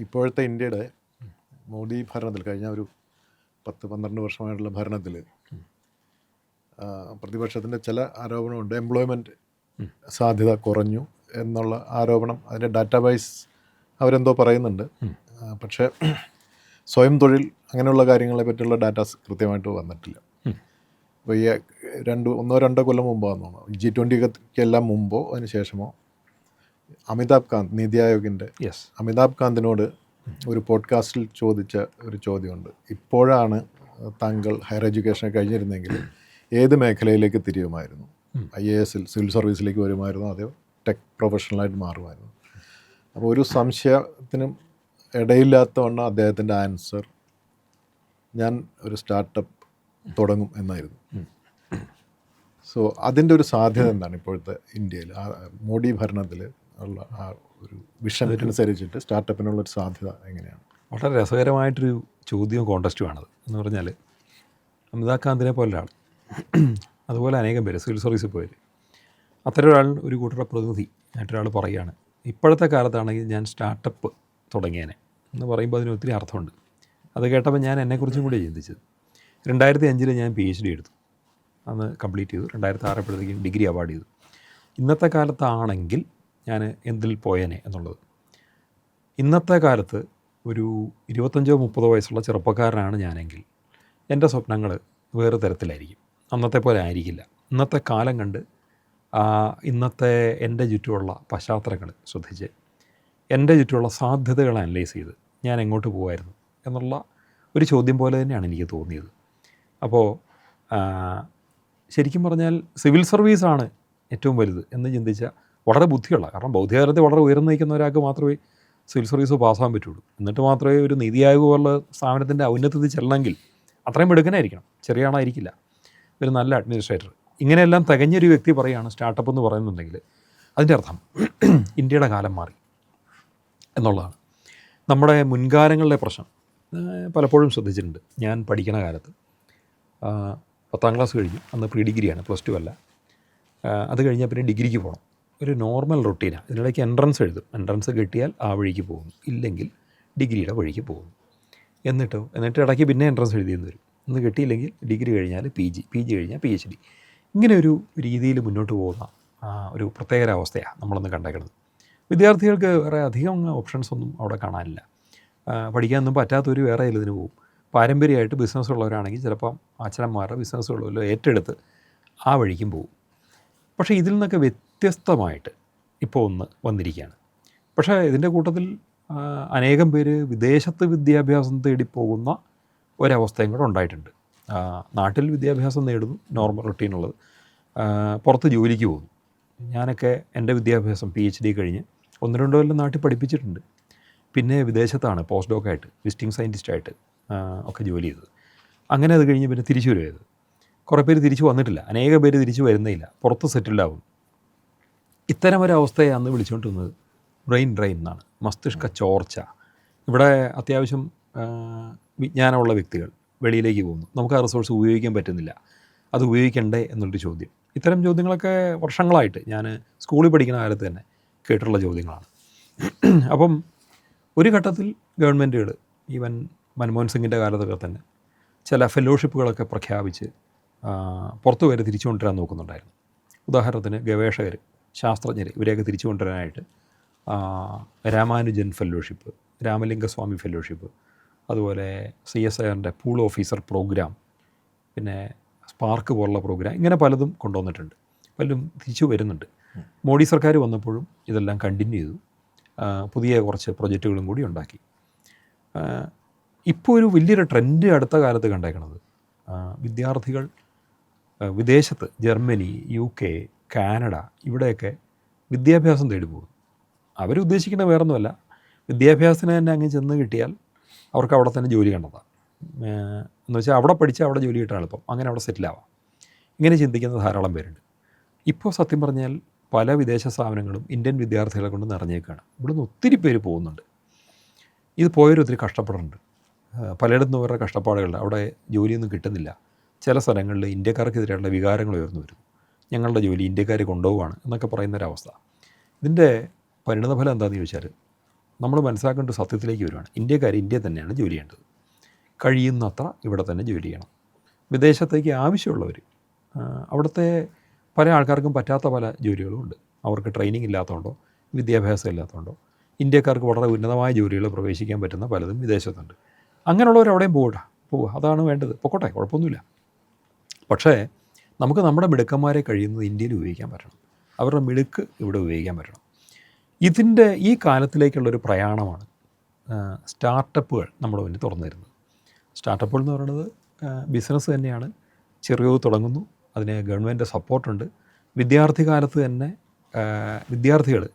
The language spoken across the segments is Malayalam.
ഇപ്പോഴത്തെ ഇന്ത്യയുടെ മോദി ഭരണത്തിൽ കഴിഞ്ഞ ഒരു പത്ത് പന്ത്രണ്ട് വർഷമായിട്ടുള്ള ഭരണത്തിൽ പ്രതിപക്ഷത്തിന്റെ ചില ആരോപണമുണ്ട്. എംപ്ലോയ്മെന്റ് സാധ്യത കുറഞ്ഞു എന്നുള്ള ആരോപണം അതിന്റെ ഡാറ്റാബേസ് അവരെന്തോ പറയുന്നുണ്ട്. പക്ഷേ സ്വയം തൊഴിൽ അങ്ങനെയുള്ള കാര്യങ്ങളെ പറ്റിയുള്ള ഡാറ്റാസ് കൃത്യമായിട്ട് വന്നിട്ടില്ല. അപ്പോൾ ഈ രണ്ട് ഒന്നോ രണ്ടോ കൊല്ലം മുമ്പാന്ന് തോന്നുന്നു. ജി ട്വന്റിക്കെല്ലാം മുമ്പോ അതിന് ശേഷമോ അമിതാഭ് കാന്ത് നീതി ആയോഗിന്റെ യെസ് അമിതാഭ് കാന്തിനോട് ഒരു പോഡ്കാസ്റ്റിൽ ചോദിച്ച ഒരു ചോദ്യമുണ്ട്. ഇപ്പോഴാണ് താങ്കൾ ഹയർ എഡ്യൂക്കേഷൻ കഴിഞ്ഞിരുന്നെങ്കിൽ ഏത് മേഖലയിലേക്ക് തിരിയുമായിരുന്നു? ഐ എ എസിൽ സിവിൽ സർവീസിലേക്ക് വരുമായിരുന്നു? അതോ ടെക് പ്രൊഫഷണലായിട്ട് മാറുമായിരുന്നു? അപ്പോൾ ഒരു സംശയത്തിനും ഇടയില്ലാത്തവണ്ണം അദ്ദേഹത്തിന്റെ ആൻസർ ഞാൻ ഒരു സ്റ്റാർട്ടപ്പ് തുടങ്ങും എന്നായിരുന്നു. സോ അതിന്റെ ഒരു സാധ്യത എന്താണ് ഇപ്പോഴത്തെ ഇന്ത്യയിൽ? മോഡി ഭരണത്തിൽ ഉള്ള ആ ഒരു വിഷൻ അനുസരിച്ചിട്ട് സ്റ്റാർട്ടപ്പിനുള്ള ഒരു സാധ്യത എങ്ങനെയാണ്? വളരെ രസകരമായിട്ടൊരു ചോദ്യവും കോണ്ടസ്റ്റുമാണത് എന്ന് പറഞ്ഞാൽ അമിതാഭ് കാന്തിനെ പോലെ ഒരാൾ അതുപോലെ അനേകം പേര് സിവിൽ സർവീസിൽ പോയവർ അത്തരം ഒരാൾ ഒരു കൂട്ടരുടെ പ്രതിനിധി ആയിട്ടൊരാൾ പറയുകയാണ്. ഇപ്പോഴത്തെ കാലത്താണെങ്കിൽ ഞാൻ സ്റ്റാർട്ടപ്പ് തുടങ്ങിയേനെ എന്ന് പറയുമ്പോൾ അതിന് ഒത്തിരി അർത്ഥമുണ്ട്. അത് കേട്ടപ്പോൾ ഞാൻ എന്നെക്കുറിച്ചും കൂടി ചിന്തിച്ചത്. രണ്ടായിരത്തി അഞ്ചിൽ ഞാൻ പി എച്ച് ഡി എടുത്തു. അന്ന് കംപ്ലീറ്റ് ചെയ്തു. രണ്ടായിരത്തി ആറപ്പോഴത്തേക്കും ഡിഗ്രി അവാർഡ് ചെയ്തു. ഇന്നത്തെ കാലത്താണെങ്കിൽ ഞാൻ എന്തിൽ പോയേനെ എന്നുള്ളത്. ഇന്നത്തെ കാലത്ത് ഒരു ഇരുപത്തഞ്ചോ മുപ്പതോ വയസ്സുള്ള ചെറുപ്പക്കാരനാണ് ഞാനെങ്കിൽ എന്റെ സ്വപ്നങ്ങൾ വേറെ തരത്തിലായിരിക്കും. അന്നത്തെ പോലെ ആയിരിക്കില്ല. ഇന്നത്തെ കാലം കണ്ട് ഇന്നത്തെ എന്റെ ചുറ്റുമുള്ള പശ്ചാത്തലങ്ങൾ ശ്രദ്ധിച്ച് എന്റെ ചുറ്റുമുള്ള സാധ്യതകൾ അനലൈസ് ചെയ്ത് ഞാൻ എങ്ങോട്ട് പോകുമായിരുന്നു എന്നുള്ള ഒരു ചോദ്യം പോലെ തന്നെയാണ് എനിക്ക് തോന്നിയത്. അപ്പോൾ ശരിക്കും പറഞ്ഞാൽ സിവിൽ സർവീസാണ് ഏറ്റവും വലുത് എന്ന് ചിന്തിച്ച വളരെ ബുദ്ധിയുള്ള കാരണം ബൗദ്ധികാരത്തെ വളരെ ഉയർന്നു നിൽക്കുന്ന ഒരാൾക്ക് മാത്രമേ സിവിൽ സർവീസ് പാസ്സാകാൻ പറ്റുള്ളൂ. എന്നിട്ട് മാത്രമേ ഒരു നീതി ആയോഗ് പോലുള്ള സ്ഥാപനത്തിന്റെ ഔന്നത്യത്തിൽ ചെല്ലണമെങ്കിൽ അത്രയും മിടുക്കനായിരിക്കണം. ചെറിയ ആളായിരിക്കില്ല. ഒരു നല്ല അഡ്മിനിസ്ട്രേറ്റർ. ഇങ്ങനെയെല്ലാം തികഞ്ഞൊരു വ്യക്തി പറയുകയാണ് സ്റ്റാർട്ടപ്പ് എന്ന് പറയുന്നുണ്ടെങ്കിൽ. അതിന്റെ അർത്ഥം ഇന്ത്യയുടെ കാലം മാറി എന്നുള്ളതാണ്. നമ്മുടെ മുൻകാലങ്ങളിലെ പ്രശ്നം പലപ്പോഴും ശ്രദ്ധിച്ചിട്ടുണ്ട്. ഞാൻ പഠിക്കണ കാലത്ത് പത്താം ക്ലാസ് കഴിഞ്ഞു. അന്ന് പ്രീ ഡിഗ്രിയാണ് പ്ലസ് ടു അല്ല. അത് കഴിഞ്ഞാൽ പിന്നെ ഡിഗ്രിക്ക് പോകണം. ഒരു നോർമൽ റൊട്ടീനാണ് ഇതിനിടയ്ക്ക് എൻട്രൻസ് എഴുതും. എൻട്രൻസ് കിട്ടിയാൽ ആ വഴിക്ക് പോകും. ഇല്ലെങ്കിൽ ഡിഗ്രിയുടെ വഴിക്ക് പോകും. എന്നിട്ടോ? എന്നിട്ട് ഇടയ്ക്ക് പിന്നെ എൻട്രൻസ് എഴുതിയെന്ന് വരും. ഒന്ന് കിട്ടിയില്ലെങ്കിൽ ഡിഗ്രി കഴിഞ്ഞാൽ പി ജി പി ജി കഴിഞ്ഞാൽ പി എച്ച് ഡി ഇങ്ങനെ ഒരു രീതിയിൽ മുന്നോട്ട് പോകുന്ന ഒരു പ്രത്യേക അവസ്ഥയാണ് നമ്മളൊന്ന് കണ്ടേക്കുന്നത്. വിദ്യാർത്ഥികൾക്ക് വേറെ അധികം ഓപ്ഷൻസ് ഒന്നും അവിടെ കാണാനില്ല. പഠിക്കാനൊന്നും പറ്റാത്തൊരു വേറെ ഇതിന് പോകും. പാരമ്പര്യമായിട്ട് ബിസിനസ് ഉള്ളവരാണെങ്കിൽ ചിലപ്പം അച്ഛനന്മാരുടെ ബിസിനസ്സുകളിലോ ഏറ്റെടുത്ത് ആ വഴിക്കും പോകും. പക്ഷേ ഇതിൽ നിന്നൊക്കെ വ്യത്യസ്തമായിട്ട് ഇപ്പോൾ ഒന്ന് വന്നിരിക്കുകയാണ്. പക്ഷേ ഇതിന്റെ കൂട്ടത്തിൽ അനേകം പേര് വിദേശത്ത് വിദ്യാഭ്യാസം തേടി പോകുന്ന ഒരവസ്ഥയും കൂടെ ഉണ്ടായിട്ടുണ്ട്. നാട്ടിൽ വിദ്യാഭ്യാസം നേടുന്നു നോർമൽ റൊട്ടീനുള്ളത്. പുറത്ത് ജോലിക്ക് പോകുന്നു. ഞാനൊക്കെ എന്റെ വിദ്യാഭ്യാസം പി എച്ച് ഡി കഴിഞ്ഞ് ഒന്ന് രണ്ട് കൊല്ലം നാട്ടിൽ പഠിപ്പിച്ചിട്ടുണ്ട്. പിന്നെ വിദേശത്താണ് പോസ്റ്റ് ഡോക്കായിട്ട് വിസിറ്റിംഗ് സയന്റിസ്റ്റായിട്ട് ഒക്കെ ജോലി ചെയ്തത്. അങ്ങനെ അത് കഴിഞ്ഞ് പിന്നെ തിരിച്ചു വരുമായത് കുറേ പേര് തിരിച്ചു വന്നിട്ടില്ല. അനേകം പേര് തിരിച്ചു വരുന്നില്ല പുറത്ത് സെറ്റിൽഡ് ആവും ഇത്തരം ഒരു അവസ്ഥയെ അന്ന് വിളിച്ചുകൊണ്ടിരുന്നത്. ബ്രെയിൻ ഡ്രെയിൻ എന്നാണ്. മസ്തിഷ്ക ചോർച്ച. ഇവിടെ അത്യാവശ്യം വിജ്ഞാനമുള്ള വ്യക്തികൾ വെളിയിലേക്ക് പോകുന്നു. നമുക്ക് ആ റിസോഴ്സ് ഉപയോഗിക്കാൻ പറ്റുന്നില്ല. അത് ഉപയോഗിക്കണ്ടേ എന്നുള്ളൊരു ചോദ്യം. ഇത്തരം ചോദ്യങ്ങളൊക്കെ വർഷങ്ങളായിട്ട് ഞാൻ സ്കൂളിൽ പഠിക്കുന്ന കാലത്ത് തന്നെ കേട്ടിട്ടുള്ള ചോദ്യങ്ങളാണ്. അപ്പം ഒരു ഘട്ടത്തിൽ ഗവൺമെന്റുകൾ ഈവൻ മൻമോഹൻ സിംഗിന്റെ കാലത്തൊക്കെ തന്നെ ചില ഫെലോഷിപ്പുകളൊക്കെ പ്രഖ്യാപിച്ച് പുറത്തു വരെ തിരിച്ചു നോക്കുന്നുണ്ടായിരുന്നു. ഉദാഹരണത്തിന് ഗവേഷകർ ശാസ്ത്രജ്ഞർ ഇവരെയൊക്കെ തിരിച്ചു കൊണ്ടുവരാനായിട്ട് രാമാനുജൻ ഫെലോഷിപ്പ് രാമലിംഗസ്വാമി ഫെലോഷിപ്പ് അതുപോലെ സി എസ് ആറിന്റെ പൂൾ ഓഫീസർ പ്രോഗ്രാം പിന്നെ സ്പാർക്ക് പോലുള്ള പ്രോഗ്രാം ഇങ്ങനെ പലതും കൊണ്ടുവന്നിട്ടുണ്ട്. പലരും തിരിച്ചു വരുന്നുണ്ട്. മോഡി സർക്കാർ വന്നപ്പോഴും ഇതെല്ലാം കണ്ടിന്യൂ ചെയ്തു. പുതിയ കുറച്ച് പ്രൊജക്റ്റുകളും കൂടി ഉണ്ടാക്കി. ഇപ്പോൾ ഒരു വലിയൊരു ട്രെൻഡ് അടുത്ത കാലത്ത് കണ്ടേക്കണത്. വിദ്യാർത്ഥികൾ വിദേശത്ത് ജർമ്മനി യു കെ കാനഡ ഇവിടെയൊക്കെ വിദ്യാഭ്യാസം തേടി പോകും അവരുദ്ദേശിക്കുന്ന വേറൊന്നുമല്ല. വിദ്യാഭ്യാസത്തിന് തന്നെ അങ്ങ് ചെന്ന് കിട്ടിയാൽ അവർക്ക് അവിടെ തന്നെ ജോലി കണ്ടതാണ് എന്ന് വെച്ചാൽ അവിടെ പഠിച്ച് അവിടെ ജോലി കിട്ടാൻ എളുപ്പം. അങ്ങനെ അവിടെ സെറ്റിലാവാം ഇങ്ങനെ ചിന്തിക്കുന്ന ധാരാളം പേരുണ്ട്. ഇപ്പോൾ സത്യം പറഞ്ഞാൽ പല വിദേശ സ്ഥാപനങ്ങളും ഇന്ത്യൻ വിദ്യാർത്ഥികളെ കൊണ്ട് നിറഞ്ഞേക്കാണ്. ഇവിടുന്ന് ഒത്തിരി പേര് പോകുന്നുണ്ട്. ഇത് പോയവർ ഒത്തിരി കഷ്ടപ്പെടുന്നുണ്ട് പലയിടത്തും അവരുടെ കഷ്ടപ്പാടുകളുണ്ട്. അവിടെ ജോലിയൊന്നും കിട്ടുന്നില്ല. ചില സ്ഥലങ്ങളിൽ ഇന്ത്യക്കാർക്കെതിരെയുള്ള വികാരങ്ങൾ ഉയർന്നു വരുന്നു. ഞങ്ങളുടെ ജോലി ഇന്ത്യക്കാർ കൊണ്ടുപോവുകയാണ് എന്നൊക്കെ പറയുന്ന ഒരവസ്ഥ ഇതിന്റെ പരിണതഫലം എന്താണെന്ന് ചോദിച്ചാൽ നമ്മൾ മനസ്സിലാക്കേണ്ട സത്യത്തിലേക്ക് വരുവാണ്. ഇന്ത്യക്കാർ ഇന്ത്യ തന്നെയാണ് ജോലി ചെയ്യേണ്ടത്. കഴിയുന്നത്ര ഇവിടെ തന്നെ ജോലി ചെയ്യണം. വിദേശത്തേക്ക് ആവശ്യമുള്ളവർ അവിടുത്തെ പല ആൾക്കാർക്കും പറ്റാത്ത പല ജോലികളും ഉണ്ട്. അവർക്ക് ട്രെയിനിങ് ഇല്ലാത്തതുകൊണ്ടോ വിദ്യാഭ്യാസം ഇല്ലാത്തതുകൊണ്ടോ ഇന്ത്യക്കാർക്ക് വളരെ ഉന്നതമായ ജോലികൾ പ്രവേശിക്കാൻ പറ്റുന്ന പലതും വിദേശത്തുണ്ട്. അങ്ങനെയുള്ളവർ അവിടെയും പോകട്ടെ പോവുക. അതാണ് വേണ്ടത്. പൊക്കോട്ടെ കുഴപ്പമൊന്നുമില്ല. പക്ഷേ നമുക്ക് നമ്മുടെ മിടുക്കന്മാരെ കഴിയുന്നത് ഇന്ത്യയിൽ ഉപയോഗിക്കാൻ പറ്റണം. അവരുടെ മിടുക്ക് ഇവിടെ ഉപയോഗിക്കാൻ പറ്റണം. ഇതിന്റെ ഈ കാലത്തിലേക്കുള്ളൊരു പ്രയാണമാണ് സ്റ്റാർട്ടപ്പുകൾ നമ്മുടെ മുന്നിൽ തുറന്നു തരുന്നത്. സ്റ്റാർട്ടപ്പുകൾ എന്ന് പറയുന്നത് ബിസിനസ് തന്നെയാണ്. ചെറിയത് തുടങ്ങുന്നു. അതിന് ഗവൺമെന്റ് സപ്പോർട്ടുണ്ട്. വിദ്യാർത്ഥി കാലത്ത് തന്നെ വിദ്യാർത്ഥികൾ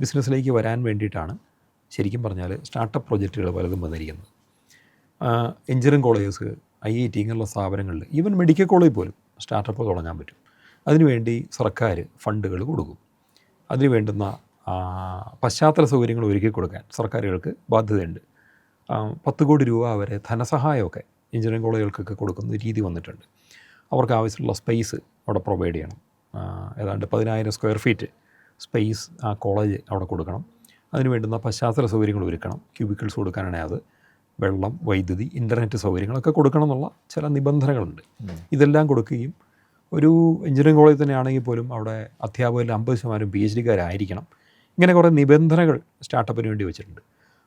ബിസിനസ്സിലേക്ക് വരാൻ വേണ്ടിയിട്ടാണ് ശരിക്കും പറഞ്ഞാൽ സ്റ്റാർട്ടപ്പ് പ്രൊജക്റ്റുകൾ പലതും വന്നിരിക്കുന്നത്. Engineering colleges I I T ഇങ്ങനെയുള്ള സ്ഥാപനങ്ങളിൽ ഈവൻ മെഡിക്കൽ കോളേജ് പോലും സ്റ്റാർട്ടപ്പ് തുടങ്ങാൻ പറ്റും. അതിനുവേണ്ടി സർക്കാർ ഫണ്ടുകൾ കൊടുക്കും. അതിന് വേണ്ടുന്ന പശ്ചാത്തല സൗകര്യങ്ങൾ ഒരുക്കി കൊടുക്കാൻ സർക്കാരുകൾക്ക് ബാധ്യതയുണ്ട്. പത്ത് കോടി രൂപ വരെ ധനസഹായമൊക്കെ എഞ്ചിനീയറിംഗ് കോളേജുകൾക്കൊക്കെ കൊടുക്കുന്ന രീതി വന്നിട്ടുണ്ട്. അവർക്ക് ആവശ്യമുള്ള സ്പേസ് അവിടെ പ്രൊവൈഡ് ചെയ്യണം. ഏതാണ്ട് പതിനായിരം സ്ക്വയർ ഫീറ്റ് സ്പേസ് ആ കോളേജ് അവിടെ കൊടുക്കണം. അതിന് വേണ്ടുന്ന പശ്ചാത്തല സൗകര്യങ്ങൾ ഒരുക്കണം. ക്യൂബിക്കിൾസ് കൊടുക്കാനാണ് അത്. വെള്ളം വൈദ്യുതി ഇന്റർനെറ്റ് സൗകര്യങ്ങളൊക്കെ കൊടുക്കണം എന്നുള്ള ചില നിബന്ധനകളുണ്ട്. ഇതെല്ലാം കൊടുക്കുകയും ഒരു എഞ്ചിനീയറിംഗ് കോളേജ് തന്നെയാണെങ്കിൽ പോലും അവിടെ അധ്യാപകരിൽ അമ്പത് ശതമാനം പി എച്ച് ഡിക്കാരായിരിക്കണം. ഇങ്ങനെ കുറേ നിബന്ധനകൾ സ്റ്റാർട്ടപ്പിന് വേണ്ടി വെച്ചിട്ടുണ്ട്.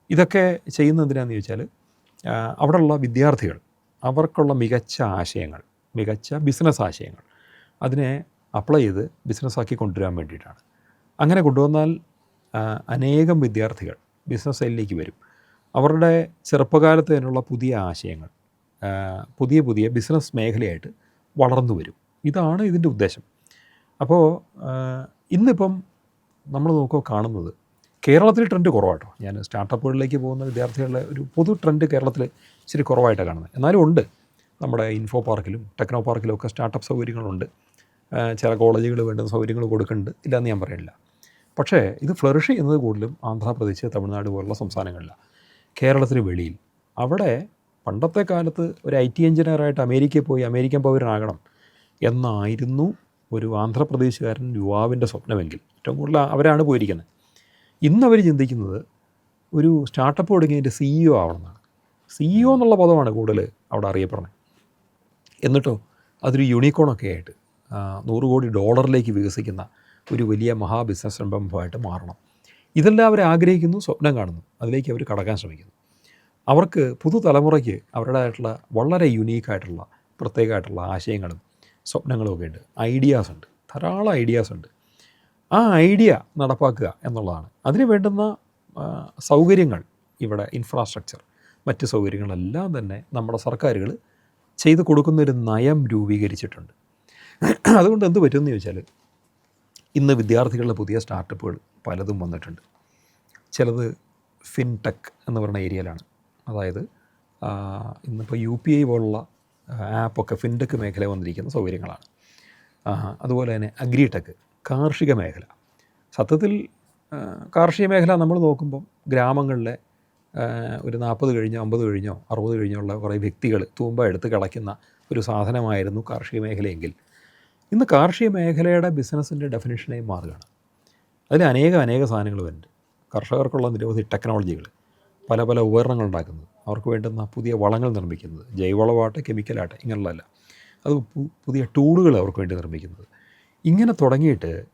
ഇതൊക്കെ ചെയ്യുന്ന എന്തിനാന്ന് ചോദിച്ചാൽ അവിടെയുള്ള വിദ്യാർത്ഥികൾ അവർക്കുള്ള മികച്ച ആശയങ്ങൾ മികച്ച ബിസിനസ് ആശയങ്ങൾ അതിനെ അപ്ലൈ ചെയ്ത് ബിസിനസ്സാക്കി കൊണ്ടുവരാൻ വേണ്ടിയിട്ടാണ്. അങ്ങനെ കൊണ്ടുവന്നാൽ അനേകം വിദ്യാർത്ഥികൾ ബിസിനസ് സൈഡിലേക്ക് വരും. അവരുടെ ചെറുപ്പകാലത്ത് തന്നെയുള്ള പുതിയ ആശയങ്ങൾ പുതിയ പുതിയ ബിസിനസ് മേഖലയായിട്ട് വളർന്നു വരും. ഇതാണ് ഇതിന്റെ ഉദ്ദേശം. അപ്പോൾ ഇന്നിപ്പം നമ്മൾ നോക്കുക കാണുന്നത് കേരളത്തിൽ ട്രെൻഡ് കുറവാട്ടോ. ഞാൻ സ്റ്റാർട്ടപ്പുകളിലേക്ക് പോകുന്ന വിദ്യാർത്ഥികളുടെ ഒരു പൊതു ട്രെൻഡ് കേരളത്തിൽ ഇച്ചിരി കുറവായിട്ടാണ് കാണുന്നത്. എന്നാലും ഉണ്ട്. നമ്മുടെ ഇൻഫോ പാർക്കിലും ടെക്നോ പാർക്കിലും ഒക്കെ സ്റ്റാർട്ടപ്പ് സൗകര്യങ്ങളുണ്ട്. ചില കോളേജുകൾ വേണ്ടുന്ന സൗകര്യങ്ങൾ കൊടുക്കുന്നുണ്ട്. ഇല്ലയെന്ന് ഞാൻ പറയില്ല പക്ഷേ ഇത് ഫ്ലറിഷ് ചെയ്യുന്നത് കൂടുതലും ആന്ധ്രാപ്രദേശ് തമിഴ്നാട് പോലുള്ള സംസ്ഥാനങ്ങളിലാണ്. കേരളത്തിന് വെളിയിൽ. അവിടെ പണ്ടത്തെ കാലത്ത് ഒരു ഐ ടി എഞ്ചിനീയറായിട്ട് അമേരിക്കയിൽ പോയി അമേരിക്കൻ പൗരനാകണം എന്നായിരുന്നു ഒരു ആന്ധ്രാപ്രദേശുകാരൻ യുവാവിന്റെ സ്വപ്നമെങ്കിൽ. ഏറ്റവും കൂടുതൽ അവരാണ് പോയിരിക്കുന്നത്. ഇന്ന് അവർ ചിന്തിക്കുന്നത് ഒരു സ്റ്റാർട്ടപ്പ് തുടങ്ങിയതിന്റെ സിഇഒ ആവണമെന്നാണ്. സിഇഒ എന്നുള്ള പദമാണ് കൂടുതൽ അവിടെ അറിയപ്പെടുന്നത്. എന്നിട്ടോ അതൊരു യൂണിക്കോണൊക്കെ ആയിട്ട് നൂറ് കോടി ഡോളറിലേക്ക് വികസിക്കുന്ന ഒരു വലിയ മഹാ ബിസിനസ് സംരംഭമായിട്ട് മാറണം. ഇതെല്ലാം അവർ ആഗ്രഹിക്കുന്നു സ്വപ്നം കാണുന്നു. അതിലേക്ക് അവർ കടക്കാൻ ശ്രമിക്കുന്നു. അവർക്ക് പുതുതലമുറയ്ക്ക് അവരുടേതായിട്ടുള്ള വളരെ യുണീക്കായിട്ടുള്ള പ്രത്യേകമായിട്ടുള്ള ആശയങ്ങളും സ്വപ്നങ്ങളും ഒക്കെ ഉണ്ട്. ഐഡിയാസ് ഉണ്ട്. ധാരാളം ഐഡിയാസ് ഉണ്ട്. ആ ഐഡിയ നടപ്പാക്കുക എന്നുള്ളതാണ്. അതിന് വേണ്ടുന്ന സൗകര്യങ്ങൾ ഇവിടെ ഇൻഫ്രാസ്ട്രക്ചർ മറ്റ് സൗകര്യങ്ങളെല്ലാം തന്നെ നമ്മുടെ സർക്കാരുകൾ ചെയ്തു കൊടുക്കുന്നൊരു നയം രൂപീകരിച്ചിട്ടുണ്ട്. അതുകൊണ്ട് എന്ത് പറ്റുമെന്ന് ചോദിച്ചാൽ ഇന്ന് വിദ്യാർത്ഥികളുടെ പുതിയ സ്റ്റാർട്ടപ്പുകൾ പലതും വന്നിട്ടുണ്ട്. ചിലത് ഫിൻടെക് എന്ന് പറയുന്ന ഏരിയയിലാണ്. അതായത് ഇന്നിപ്പോൾ യു പി ഐ പോലുള്ള ആപ്പൊക്കെ ഫിൻടെക് മേഖല വന്നിരിക്കുന്ന സൗകര്യങ്ങളാണ്. അതുപോലെ തന്നെ അഗ്രിടെക് കാർഷിക മേഖല. സത്യത്തിൽ കാർഷിക മേഖല നമ്മൾ നോക്കുമ്പം ഗ്രാമങ്ങളിലെ ഒരു നാൽപ്പത് കഴിഞ്ഞോ അമ്പത് കഴിഞ്ഞോ അറുപത് കഴിഞ്ഞോ ഉള്ള കുറേ വ്യക്തികൾ തൂമ്പ എടുത്ത് കളയ്ക്കുന്ന ഒരു സാധനമായിരുന്നു കാർഷിക മേഖലയെങ്കിൽ. ഇന്ന് കാർഷിക മേഖലയുടെ ബിസിനസ്സിന്റെ ഡെഫിനേഷനായി മാറുകയാണ്. അതിൽ അനേകം അനേക സാധനങ്ങൾ വരുന്നുണ്ട്. കർഷകർക്കുള്ള നിരവധി ടെക്നോളജികൾ പല പല ഉപകരണങ്ങൾ ഉണ്ടാക്കുന്നത് അവർക്ക് വേണ്ടുന്ന പുതിയ വളങ്ങൾ നിർമ്മിക്കുന്നത് ജൈവവളമാട്ടെ കെമിക്കലാട്ടെ ഇങ്ങനെയുള്ളതല്ല. അത് പുതിയ ടൂളുകൾ അവർക്ക് വേണ്ടി നിർമ്മിക്കുന്നത്. ഇങ്ങനെ തുടങ്ങിയിട്ട്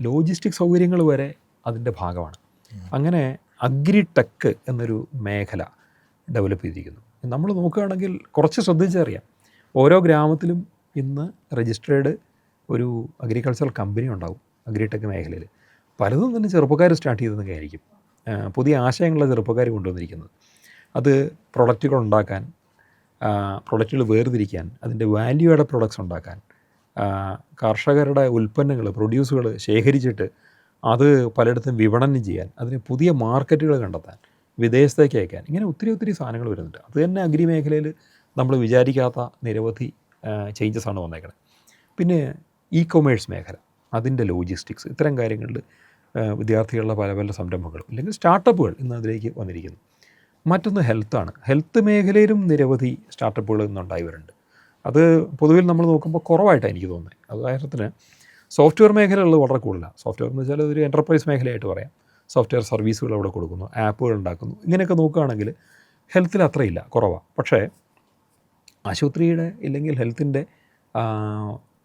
ലോജിസ്റ്റിക് സൗകര്യങ്ങൾ വരെ അതിന്റെ ഭാഗമാണ്. അങ്ങനെ അഗ്രിടെക് എന്നൊരു മേഖല ഡെവലപ്പ് ചെയ്തിരിക്കുന്നു. നമ്മൾ നോക്കുകയാണെങ്കിൽ കുറച്ച് ശ്രദ്ധിച്ചറിയാം. ഓരോ ഗ്രാമത്തിലും ഇന്ന് രജിസ്ട്രേഡ് ഒരു അഗ്രികൾച്ചറൽ കമ്പനി ഉണ്ടാവും അഗ്രിടെക് മേഖലയിൽ. പലതും തന്നെ ചെറുപ്പക്കാർ സ്റ്റാർട്ട് ചെയ്തതൊക്കെ ആയിരിക്കും. പുതിയ ആശയങ്ങളെ ചെറുപ്പക്കാർ കൊണ്ടുവന്നിരിക്കുന്നത്. അത് പ്രൊഡക്റ്റുകൾ ഉണ്ടാക്കാൻ പ്രൊഡക്റ്റുകൾ വേർതിരിക്കാൻ അതിന്റെ വാല്യൂ ആഡ് പ്രൊഡക്ട്സ് ഉണ്ടാക്കാൻ കർഷകരുടെ ഉൽപ്പന്നങ്ങൾ പ്രൊഡ്യൂസുകൾ ശേഖരിച്ചിട്ട് അത് പലയിടത്തും വിപണനം ചെയ്യാൻ അതിന് പുതിയ മാർക്കറ്റുകൾ കണ്ടെത്താൻ വിദേശത്തേക്ക് അയക്കാൻ ഇങ്ങനെ ഒത്തിരി ഒത്തിരി സാധനങ്ങൾ വരുന്നുണ്ട്. അത് തന്നെ അഗ്രി മേഖലയിൽ നമ്മൾ വിചാരിക്കാത്ത നിരവധി ചേഞ്ചസ് ആണ് വന്നേക്കുന്നത് പിന്നെ ഇ കൊമേഴ്സ് മേഖല അതിന്റെ ലോജിസ്റ്റിക്സ് ഇത്തരം കാര്യങ്ങളിൽ വിദ്യാർത്ഥികളുടെ പല പല സംരംഭങ്ങളും അല്ലെങ്കിൽ സ്റ്റാർട്ടപ്പുകൾ ഇന്ന് അതിലേക്ക് വന്നിരിക്കുന്നു. മറ്റൊന്ന് ഹെൽത്താണ് ഹെൽത്ത് മേഖലയിലും നിരവധി സ്റ്റാർട്ടപ്പുകൾ ഇന്നുണ്ടായി വരുന്നുണ്ട്. അത് പൊതുവിൽ നമ്മൾ നോക്കുമ്പോൾ കുറവായിട്ടാണ് എനിക്ക് തോന്നുന്നത്. അത് സോഫ്റ്റ്വെയർ മേഖലകളിൽ വളരെ കൂടുതലാണ്. സോഫ്റ്റ്വെയർ എന്ന് വെച്ചാൽ ഒരു എന്റർപ്രൈസ് മേഖലയായിട്ട് പറയാം. സോഫ്റ്റ്വെയർ സർവീസുകൾ അവിടെ കൊടുക്കുന്നു ആപ്പുകൾ ഉണ്ടാക്കുന്നു. ഇങ്ങനെയൊക്കെ നോക്കുകയാണെങ്കിൽ ഹെൽത്തിൽ അത്രയില്ല കുറവാണ് പക്ഷേ ആശുപത്രിയുടെ ഇല്ലെങ്കിൽ ഹെൽത്തിന്റെ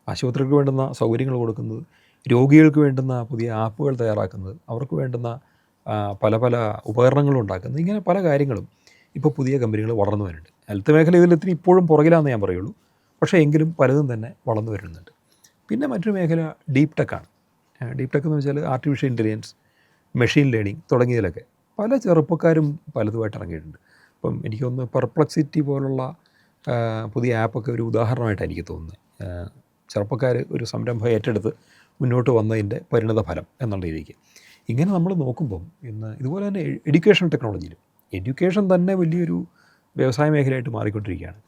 ആശുപത്രിക്ക് വേണ്ടുന്ന സൗകര്യങ്ങൾ കൊടുക്കുന്നത് രോഗികൾക്ക് വേണ്ടുന്ന പുതിയ ആപ്പുകൾ തയ്യാറാക്കുന്നത് അവർക്ക് വേണ്ടുന്ന പല പല ഉപകരണങ്ങൾ ഉണ്ടാക്കുന്നത് ഇങ്ങനെ പല കാര്യങ്ങളും ഇപ്പോൾ പുതിയ കമ്പനികൾ വളർന്നു വരുന്നുണ്ട്. ഹെൽത്ത് മേഖല ഇതിലെത്തിന് ഇപ്പോഴും പുറകിലാണെന്ന് ഞാൻ പറയുള്ളൂ. പക്ഷേ എങ്കിലും പലതും തന്നെ വളർന്നു വരുന്നുണ്ട്. പിന്നെ മറ്റൊരു മേഖല ഡീപ് ടെക്കാണ്. ഡീപ് ടെക്ക് എന്ന് വെച്ചാൽ ആർട്ടിഫിഷ്യൽ ഇന്റലിജൻസ് മെഷീൻ ലേണിംഗ് തുടങ്ങിയതിലൊക്കെ പല ചെറുപ്പക്കാരും പലതുമായിട്ട് ഇറങ്ങിയിട്ടുണ്ട്. അപ്പം എനിക്കൊന്ന് പെർപ്ലക്സിറ്റി പോലുള്ള പുതിയ ആപ്പൊക്കെ ഒരു ഉദാഹരണമായിട്ട് എനിക്ക് തോന്നുന്നത്. ചെറുപ്പക്കാർ ഒരു സംരംഭം ഏറ്റെടുത്ത് മുന്നോട്ട് വന്നതിന്റെ പരിണിത ഫലം എന്നുള്ള രീതിക്ക്. ഇങ്ങനെ നമ്മൾ നോക്കുമ്പം ഇന്ന് ഇതുപോലെ തന്നെ എഡ്യൂക്കേഷൻ ടെക്നോളജിയിലും എഡ്യൂക്കേഷൻ തന്നെ വലിയൊരു വ്യവസായ മേഖലയായിട്ട് മാറിക്കൊണ്ടിരിക്കുകയാണ്.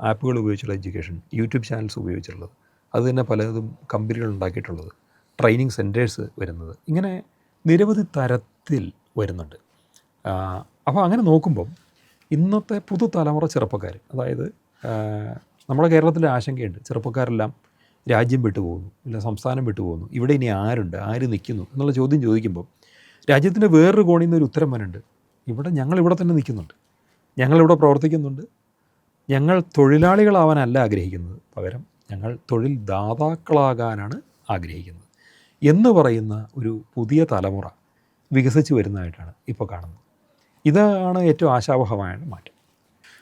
ആപ്പുകൾ ഉപയോഗിച്ചുള്ള എഡ്യൂക്കേഷൻ യൂട്യൂബ് ചാനൽസ് ഉപയോഗിച്ചുള്ളത് അത് തന്നെ പലതും കമ്പനികൾ ഉണ്ടാക്കിയിട്ടുള്ളത് ട്രെയിനിങ് സെന്റേഴ്സ് വരുന്നത് ഇങ്ങനെ നിരവധി തരത്തിൽ വരുന്നുണ്ട്. അപ്പോൾ അങ്ങനെ നോക്കുമ്പം ഇന്നത്തെ പുതുതലമുറ ചെറുപ്പക്കാർ അതായത് നമ്മുടെ കേരളത്തിലെ ആശങ്കയുണ്ട്. ചെറുപ്പക്കാരെല്ലാം രാജ്യം വിട്ടുപോകുന്നു ഇല്ല സംസ്ഥാനം വിട്ടുപോകുന്നു ഇവിടെ ഇനി ആരുണ്ട്? ആര് നിൽക്കുന്നു? എന്നുള്ള ചോദ്യം ചോദിക്കുമ്പോൾ രാജ്യത്തിന്റെ വേറൊരു കോണിൽ നിന്ന് ഒരു ഉത്തരം വരുന്നുണ്ട് ഇവിടെ ഞങ്ങൾ ഇവിടെ തന്നെ നിൽക്കുന്നുണ്ട്. ഞങ്ങളിവിടെ പ്രവർത്തിക്കുന്നുണ്ട്. ഞങ്ങൾ തൊഴിലാളികളാവാനല്ല ആഗ്രഹിക്കുന്നത്. പകരം ഞങ്ങൾ തൊഴിൽ ദാതാക്കളാകാനാണ് ആഗ്രഹിക്കുന്നത്. എന്ന് പറയുന്ന ഒരു പുതിയ തലമുറ വികസിച്ചു വരുന്നതായിട്ടാണ് ഇപ്പോൾ കാണുന്നത്. ഇതാണ് ഏറ്റവും ആശാവഹമായ മാറ്റം.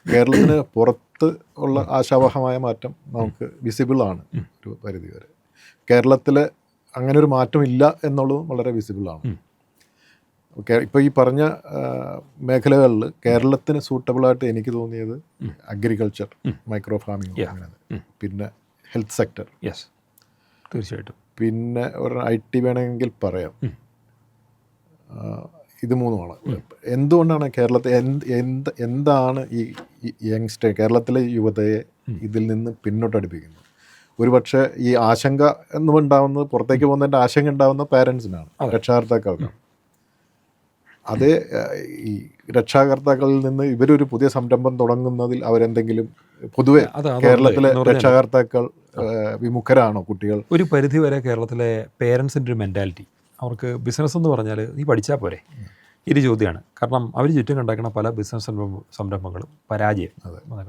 കേരളത്തിന് പുറത്ത് ഉള്ള ആശാവഹമായ മാറ്റം നമുക്ക് വിസിബിൾ ആണ് ഒരു പരിധി വരെ. കേരളത്തിൽ അങ്ങനെ ഒരു മാറ്റം ഇല്ല എന്നുള്ളതും വളരെ വിസിബിൾ ആണ്. ഇപ്പോൾ ഈ പറഞ്ഞ മേഖലകളിൽ കേരളത്തിന് സൂട്ടബിളായിട്ട് എനിക്ക് തോന്നിയത് അഗ്രികൾച്ചർ മൈക്രോ ഫാമിംഗ് അങ്ങനെ പിന്നെ ഹെൽത്ത് സെക്ടർ യെസ് തീർച്ചയായിട്ടും. പിന്നെ ഒരു ഐ ടി വേണമെങ്കിൽ പറയാം. ഇത് മൂന്നുമാണ്. എന്തുകൊണ്ടാണ് കേരളത്തെ എന്ത് എന്ത് എന്താണ് ഈ യങ്സ്റ്റർ കേരളത്തിലെ യുവതയെ ഇതിൽ നിന്ന് പിന്നോട്ടടിപ്പിക്കുന്നത്? ഒരുപക്ഷെ ഈ ആശങ്ക എന്നും ഉണ്ടാവുന്നത് പുറത്തേക്ക് പോകുന്നതിന്റെ ആശങ്ക ഉണ്ടാവുന്ന പാരൻസിനാണ് രക്ഷാകർത്താക്കൾക്കാണ്. അതേ ഈ രക്ഷാകർത്താക്കളിൽ നിന്ന് ഇവരൊരു പുതിയ സംരംഭം തുടങ്ങുന്നതിൽ അവരെന്തെങ്കിലും പൊതുവെ കേരളത്തിലെ രക്ഷാകർത്താക്കൾ വിമുഖരാണോ കുട്ടികൾ? ഒരു പരിധി വരെ കേരളത്തിലെ പേരൻസിന്റെ ഒരു മെന്റാലിറ്റി അവർക്ക് ബിസിനസ് എന്ന് പറഞ്ഞാൽ നീ പഠിച്ചാൽ പോരെ. ഇത് ചോദ്യമാണ് കാരണം അവർ ചുറ്റും കണ്ടാക്കുന്ന പല ബിസിനസ് സംരംഭ സംരംഭങ്ങളും പരാജയം.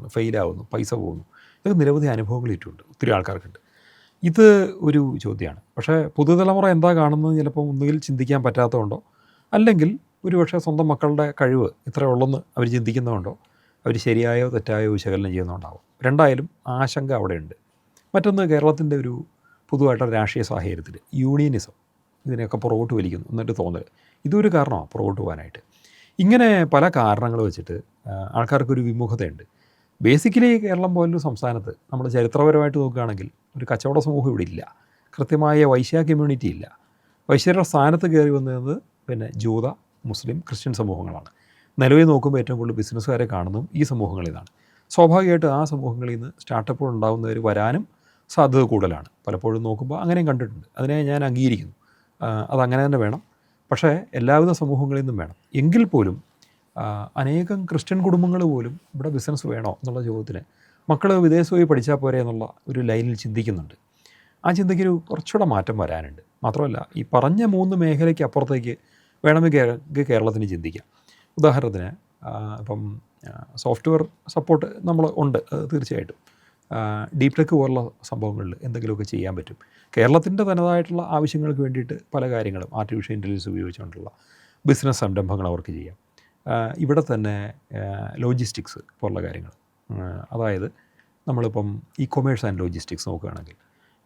ഫെയിലാവുന്നു പൈസ പോകുന്നു. ഇതൊക്കെ നിരവധി അനുഭവങ്ങൾ ഇട്ടുണ്ട് ഒത്തിരി ആൾക്കാർക്കുണ്ട്. ഇത് ഒരു ചോദ്യമാണ് പക്ഷേ പുതുതലമുറ എന്താ കാണുന്നത് ചിലപ്പോൾ ഒന്നുകിൽ ചിന്തിക്കാൻ പറ്റാത്തതുകൊണ്ടോ അല്ലെങ്കിൽ ഒരുപക്ഷെ സ്വന്തം മക്കളുടെ കഴിവ് ഇത്ര ഉള്ളെന്ന് അവർ ചിന്തിക്കുന്നതുകൊണ്ടോ അവർ ശരിയായോ തെറ്റായോ വിശകലനം ചെയ്യുന്നുണ്ടാവും രണ്ടായാലും ആശങ്ക അവിടെയുണ്ട്. മറ്റൊന്ന് കേരളത്തിന്റെ ഒരു പൊതുവായിട്ടുള്ള രാഷ്ട്രീയ സാഹചര്യത്തിൽ യൂണിയനിസം. ഇതിനെയൊക്കെ പുറകോട്ട് വലിക്കുന്നു എന്നിട്ട് തോന്നൽ ഇതൊരു കാരണമാണ് പുറകോട്ട് പോകാനായിട്ട്. ഇങ്ങനെ പല കാരണങ്ങൾ വെച്ചിട്ട് ആൾക്കാർക്കൊരു വിമുഖതയുണ്ട്. ബേസിക്കലി കേരളം പോലൊരു സംസ്ഥാനത്ത് നമ്മൾ ചരിത്രപരമായിട്ട് നോക്കുകയാണെങ്കിൽ ഒരു കച്ചവട സമൂഹം ഇവിടെ ഇല്ല. കൃത്യമായ വൈശ്യ കമ്മ്യൂണിറ്റി ഇല്ല. വൈശ്യരുടെ സ്ഥാനത്ത് കയറി വന്നത് പിന്നെ ജൂത മുസ്ലിം ക്രിസ്ത്യൻ സമൂഹങ്ങളാണ്. നിലവിൽ നോക്കുമ്പോൾ ഏറ്റവും കൂടുതൽ ബിസിനസ്സുകാരെ കാണുന്നതും ഈ സമൂഹങ്ങളിൽ നിന്നാണ്. സ്വാഭാവികമായിട്ട് ആ സമൂഹങ്ങളിൽ നിന്ന് സ്റ്റാർട്ടപ്പുകൾ ഉണ്ടാകുന്നവർ വരാനും സാധ്യത കൂടുതലാണ്. പലപ്പോഴും നോക്കുമ്പോൾ അങ്ങനെയും കണ്ടിട്ടുണ്ട്. അതിനെ ഞാൻ അംഗീകരിക്കുന്നു. അതങ്ങനെ തന്നെ വേണം. പക്ഷേ എല്ലാവിധ സമൂഹങ്ങളിൽ നിന്നും വേണം. എങ്കിൽ പോലും അനേകം ക്രിസ്ത്യൻ കുടുംബങ്ങൾ പോലും ഇവിടെ ബിസിനസ് വേണോ എന്നുള്ള ചോദ്യത്തിന് മക്കൾ വിദേശത്ത് പോയി പഠിച്ചാൽ പോരെ എന്നുള്ള ഒരു ലൈനിൽ ചിന്തിക്കുന്നുണ്ട്. ആ ചിന്തയ്ക്കൊരു കുറച്ചുകൂടെ മാറ്റം വരാനുണ്ട്. മാത്രമല്ല ഈ പറഞ്ഞ മൂന്ന് മേഖലയ്ക്ക് അപ്പുറത്തേക്ക് വേണമെങ്കിൽ കേരളത്തിന് ചിന്തിക്കാം. ഉദാഹരണത്തിന് ഇപ്പം സോഫ്റ്റ്വെയർ സപ്പോർട്ട് നമ്മൾ ഉണ്ട് തീർച്ചയായിട്ടും. ഡീപ് ടെക് പോലുള്ള സംഭവങ്ങളിൽ എന്തെങ്കിലുമൊക്കെ ചെയ്യാൻ പറ്റും. കേരളത്തിന്റെ തനതായിട്ടുള്ള ആവശ്യങ്ങൾക്ക് വേണ്ടിയിട്ട് പല കാര്യങ്ങളും ആർട്ടിഫിഷ്യൽ ഇന്റലിജൻസ് ഉപയോഗിച്ചുകൊണ്ടുള്ള ബിസിനസ് സംരംഭങ്ങൾ അവർക്ക് ചെയ്യാം. ഇവിടെ തന്നെ ലോജിസ്റ്റിക്സ് പോലുള്ള കാര്യങ്ങൾ. അതായത് നമ്മളിപ്പം ഇ കൊമേഴ്സ് ആൻഡ് ലോജിസ്റ്റിക്സ് നോക്കുകയാണെങ്കിൽ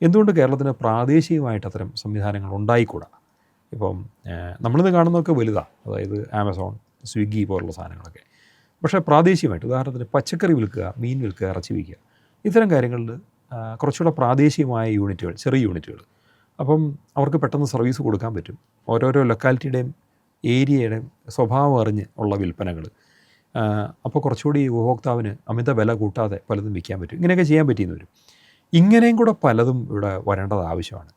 എന്തുകൊണ്ട് കേരളത്തിന് പ്രാദേശികമായിട്ട് അത്തരം സംവിധാനങ്ങൾ ഉണ്ടായിക്കൂടാ? ഇപ്പം നമ്മളിന്ന് കാണുന്നതൊക്കെ വലുതാണ് അതായത് ആമസോൺ സ്വിഗ്ഗി പോലുള്ള സാധനങ്ങളൊക്കെ. പക്ഷേ പ്രാദേശികമായിട്ട് ഉദാഹരണത്തിന് പച്ചക്കറി വിൽക്കുക മീൻ വിൽക്കുക ഇറച്ചി വിൽക്കുക ഇത്തരം കാര്യങ്ങളിൽ കുറച്ചുകൂടെ പ്രാദേശികമായ യൂണിറ്റുകൾ ചെറിയ യൂണിറ്റുകൾ. അപ്പം അവർക്ക് പെട്ടെന്ന് സർവീസ് കൊടുക്കാൻ പറ്റും. ഓരോരോ ലൊക്കാലിറ്റിയുടെയും ഏരിയയുടെയും സ്വഭാവം അറിഞ്ഞ് ഉള്ള വിൽപ്പനകൾ. അപ്പോൾ കുറച്ചുകൂടി ഉപഭോക്താവിന് അമിത വില കൂട്ടാതെ പലതും വിൽക്കാൻ പറ്റും. ഇങ്ങനെയൊക്കെ ചെയ്യാൻ പറ്റിയെന്ന് വരും. ഇങ്ങനെയും കൂടെ പലതും ഇവിടെ വരേണ്ടത് ആവശ്യമാണ്.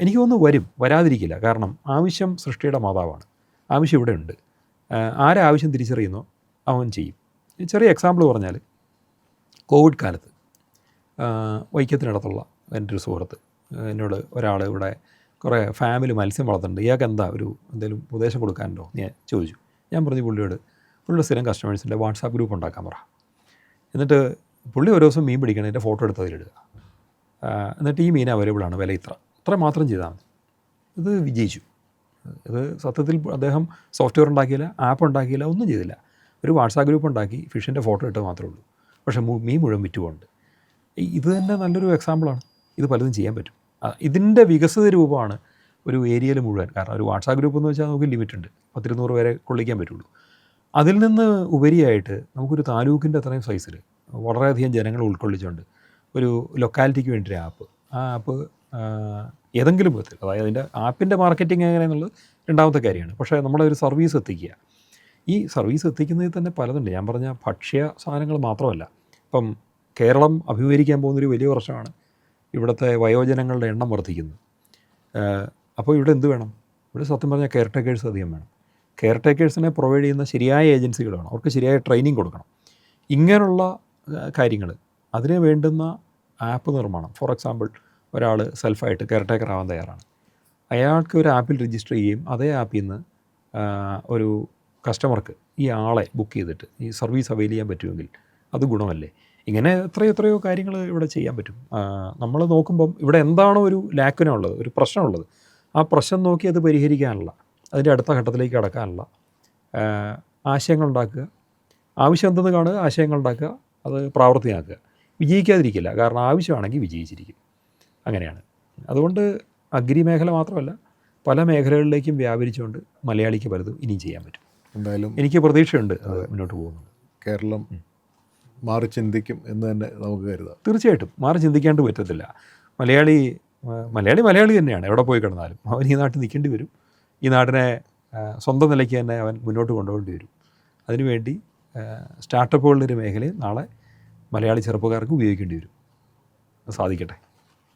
എനിക്ക് തോന്നുന്നു വരും. വരാതിരിക്കില്ല. കാരണം ആവശ്യം സൃഷ്ടിയുടെ മാതാവാണ്. ആവശ്യം ഇവിടെ ഉണ്ട്. ആരാവശ്യം തിരിച്ചറിയുന്നോ അവൻ ചെയ്യും. ചെറിയ എക്സാമ്പിൾ പറഞ്ഞാൽ കോവിഡ് കാലത്ത് വൈക്കത്തിനടുത്തുള്ള എന്റെ ഒരു സുഹൃത്ത് എന്നോട് ഒരാൾ ഇവിടെ കുറേ ഫാമിലി മത്സ്യം വളർത്തുന്നുണ്ട്. ഇയാൾക്ക് എന്താ ഒരു എന്തെങ്കിലും ഉപദേശം കൊടുക്കാനുണ്ടോ? ഞാൻ ചോദിച്ചു. ഞാൻ പറഞ്ഞു പുള്ളിയോട് പുള്ളിയുടെ സ്ഥിരം കസ്റ്റമേഴ്സിന്റെ വാട്സാപ്പ് ഗ്രൂപ്പ് ഉണ്ടാക്കാൻ പറ. എന്നിട്ട് പുള്ളി ഒരു ദിവസം മീൻ പിടിക്കണതിന്റെ ഫോട്ടോ എടുത്ത് അതിലിടുക. എന്നിട്ട് ഈ മീൻ അവൈലബിൾ ആണ് വില ഇത്ര. ഇത്ര മാത്രം ചെയ്താൽ മതി. ഇത് വിജയിച്ചു. ഇത് സത്യത്തിൽ അദ്ദേഹം സോഫ്റ്റ്വെയർ ഉണ്ടാക്കിയില്ല ആപ്പ് ഉണ്ടാക്കിയില്ല ഒന്നും ചെയ്തില്ല. ഒരു വാട്സാപ്പ് ഗ്രൂപ്പ് ഉണ്ടാക്കി ഫിഷിന്റെ ഫോട്ടോ ഇട്ടത് മാത്രമേ ഉള്ളൂ. പക്ഷേ മീൻ മുഴുവൻ വിറ്റുപോകുന്നുണ്ട്. ഈ- ഇത് തന്നെ നല്ലൊരു എക്സാമ്പിളാണ് ഇത് പലതും ചെയ്യാൻ പറ്റും. ഇതിന്റെ വികസിത രൂപമാണ് ഒരു ഏരിയയിൽ മുഴുവൻ. കാരണം ഒരു വാട്സാപ്പ് ഗ്രൂപ്പ് എന്ന് വെച്ചാൽ നമുക്ക് ലിമിറ്റ് ഉണ്ട്. പത്തിരുന്നൂറ് പേരെ കൊള്ളിക്കാൻ പറ്റുള്ളൂ. അതിൽ നിന്ന് ഉപരിയായിട്ട് നമുക്കൊരു താലൂക്കിന്റെ അത്രയും സൈസിൽ വളരെയധികം ജനങ്ങൾ ഉൾക്കൊള്ളിച്ചുകൊണ്ട് ഒരു ലൊക്കാലിറ്റിക്ക് വേണ്ടി ഒരു ആപ്പ് ആ ആപ്പ് ഏതെങ്കിലും വിധത്തിൽ അതായത് അതിന്റെ ആപ്പിന്റെ മാർക്കറ്റിംഗ് എങ്ങനെയെന്നുള്ളത് രണ്ടാമത്തെ കാര്യമാണ്. പക്ഷേ നമ്മുടെ ഒരു സർവീസ് എത്തിക്കുക. ഈ സർവീസ് എത്തിക്കുന്നതിൽ തന്നെ പലതുണ്ട്. ഞാൻ പറഞ്ഞ ഭക്ഷ്യ സാധനങ്ങൾ മാത്രമല്ല. ഇപ്പം കേരളം അഭിമുഖീകരിക്കാൻ പോകുന്നൊരു വലിയ പ്രശ്നമാണ് ഇവിടുത്തെ വയോജനങ്ങളുടെ എണ്ണം വർദ്ധിക്കുന്നത്. അപ്പോൾ ഇവിടെ എന്ത് വേണം? ഇവിടെ സത്യം പറഞ്ഞാൽ കെയർ ടേക്കേഴ്സ് അധികം വേണം. കെയർ ടേക്കേഴ്സിനെ പ്രൊവൈഡ് ചെയ്യുന്ന ശരിയായ ഏജൻസികൾ വേണം അവർക്ക് ശരിയായ ട്രെയിനിങ് കൊടുക്കണം. ഇങ്ങനെയുള്ള കാര്യങ്ങൾ അതിന് വേണ്ടുന്ന ആപ്പ് നിർമ്മാണം. ഫോർ എക്സാമ്പിൾ ഒരാൾ സെൽഫായിട്ട് കെയർ ടേക്കർ ആവാൻ തയ്യാറാണ്. അയാൾക്ക് ഒരു ആപ്പിൽ രജിസ്റ്റർ ചെയ്യുകയും അതേ ആപ്പിൽ നിന്ന് ഒരു കസ്റ്റമർക്ക് ഈ ആളെ ബുക്ക് ചെയ്തിട്ട് ഈ സർവീസ് അവൈൽ ചെയ്യാൻ പറ്റുമെങ്കിൽ അത് ഗുണമല്ലേ? ഇങ്ങനെ എത്രയോ എത്രയോ കാര്യങ്ങൾ ഇവിടെ ചെയ്യാൻ പറ്റും. നമ്മൾ നോക്കുമ്പം ഇവിടെ എന്താണോ ഒരു ലാക്കിനുള്ളത് ഒരു പ്രശ്നമുള്ളത്. ആ പ്രശ്നം നോക്കി അത് പരിഹരിക്കാനുള്ള അതിന്റെ അടുത്ത ഘട്ടത്തിലേക്ക് കടക്കാനുള്ള ആശയങ്ങൾ ഉണ്ടാക്കുക. ആവശ്യം എന്തെന്ന് കാണുക ആശയങ്ങൾ ഉണ്ടാക്കുക അത് പ്രാവർത്തികമാക്കുക. വിജയിക്കാതിരിക്കില്ല കാരണം ആവശ്യമാണെങ്കിൽ വിജയിച്ചിരിക്കും. അങ്ങനെയാണ്. അതുകൊണ്ട് അഗ്രി മേഖല മാത്രമല്ല പല മേഖലകളിലേക്കും വ്യാപരിച്ചുകൊണ്ട് മലയാളിക്ക് പലതും ഇനിയും ചെയ്യാൻ പറ്റും. എന്തായാലും എനിക്ക് പ്രതീക്ഷയുണ്ട് അത് മുന്നോട്ട് പോകുന്നത് കേരളം മാറി ചിന്തിക്കും എന്ന് തന്നെ നമുക്ക് കരുതാം. തീർച്ചയായിട്ടും. മാറി ചിന്തിക്കാണ്ട് പറ്റത്തില്ല. മലയാളി മലയാളി മലയാളി തന്നെയാണ്. എവിടെ പോയി കിടന്നാലും. അവൻ ഈ നാട്ടിൽ നിൽക്കേണ്ടി വരും. ഈ നാടിനെ സ്വന്തം നിലയ്ക്ക് തന്നെ അവൻ മുന്നോട്ട് കൊണ്ടുപോകേണ്ടി വരും. അതിനുവേണ്ടി സ്റ്റാർട്ടപ്പുകളുടെ ഒരു മേഖലയിൽ നാളെ മലയാളി ചെറുപ്പക്കാർക്ക് ഉപയോഗിക്കേണ്ടി വരും. സാധിക്കട്ടെ.